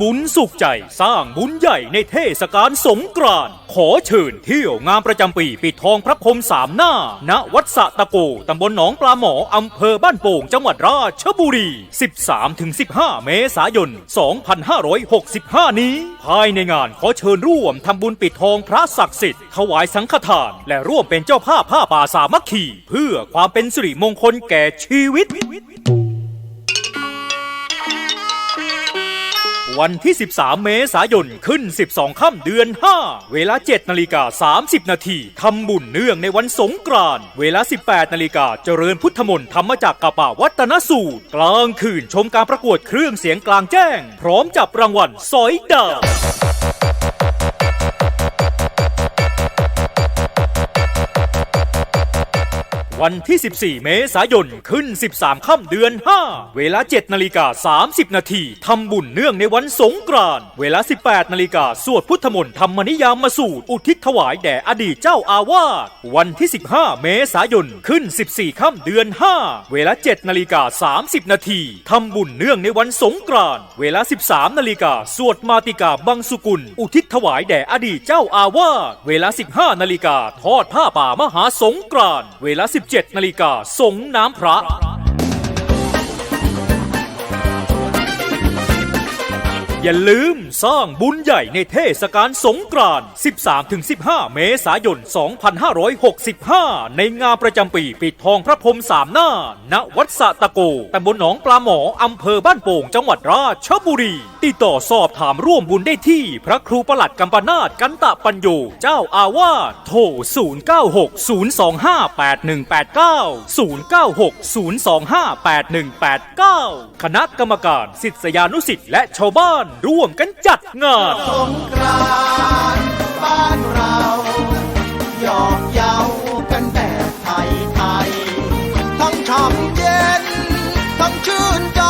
บุญสุขใจสร้างบุญใหญ่ในเทศกาลสงกรานต์ขอเชิญเที่ยวงานประจำปีปิดทองพระพรหมสามหน้า ณ วัดสะตะโกตำบลหนองปลาหมออำเภอบ้านโป่งจังหวัดราชบุรี 13-15 เมษายน 2565 นี้ ภายในงานขอเชิญร่วมทำบุญปิดทองพระศักดิ์สิทธิ์ ถวายสังฆทาน และร่วมเป็นเจ้าภาพผ้าป่าสามัคคี เพื่อความเป็นสิริมงคลแก่ชีวิต วันที่ 13 เมษายน ขึ้น 12 ค่ำเดือน 5 เวลา 7 นาฬิกา 30 นาทีทำบุญเนื่องในวันสงกรานต์เวลา 18 นาฬิกาเจริญพุทธมนต์ธรรมจากกระป่าวัฒนสูตร กลางคืนชมการประกวดเครื่องเสียงกลางแจ้ง พร้อมจับรางวัลสอยดาว วันที่ 14 เมษายน ขึ้น 13 ค่ำเดือน 5 เวลา 7 นาฬิกา 30 นาทีทำบุญเนื่องในวันสงกรานต์เวลา 18 นาฬิกา สวดพุทธมนต์ธรรมนิยามมาสูตร อุทิศถวายแด่อดีตเจ้าอาวาสวันที่ 15 เมษายน ขึ้น 14 ค่ำเดือน 5 เวลา 7 นาฬิกา 30 นาทีทำบุญเนื่องในวันสงกรานต์เวลา 13 นาฬิกา สวดมาติกาบังสุกุล อุทิศถวายแด่อดีตเจ้าอาวาสเวลา 15 นาฬิกาทอดผ้าป่ามหาสงกรานต์เวลา17นาฬิกาสงน้ำพระ อย่าลืมสร้างบุญใหญ่ในเทศกาลสงกรานต์ 13-15 เมษายน 2565 ในงานประจำปีปิดทองพระพรหมสามหน้า ณ วัดสะตะโก ตำบลหนองปลาหมอ อำเภอบ้านโป่ง จังหวัดราชบุรี ติดต่อสอบถามร่วมบุญได้ที่ พระครูประหลัดกัมปนาตกันตะปัญโย เจ้าอาวาส โทร 0960258189 0960258189 คณะกรรมการศิษยานุสิษย์และชาวบ้านร่วมกันจัดงานสงกรานต์บ้านเราหยอกเย้ากันแบบไทยไทยๆทั้งช่ำเย็น ทั้งชื่นใจ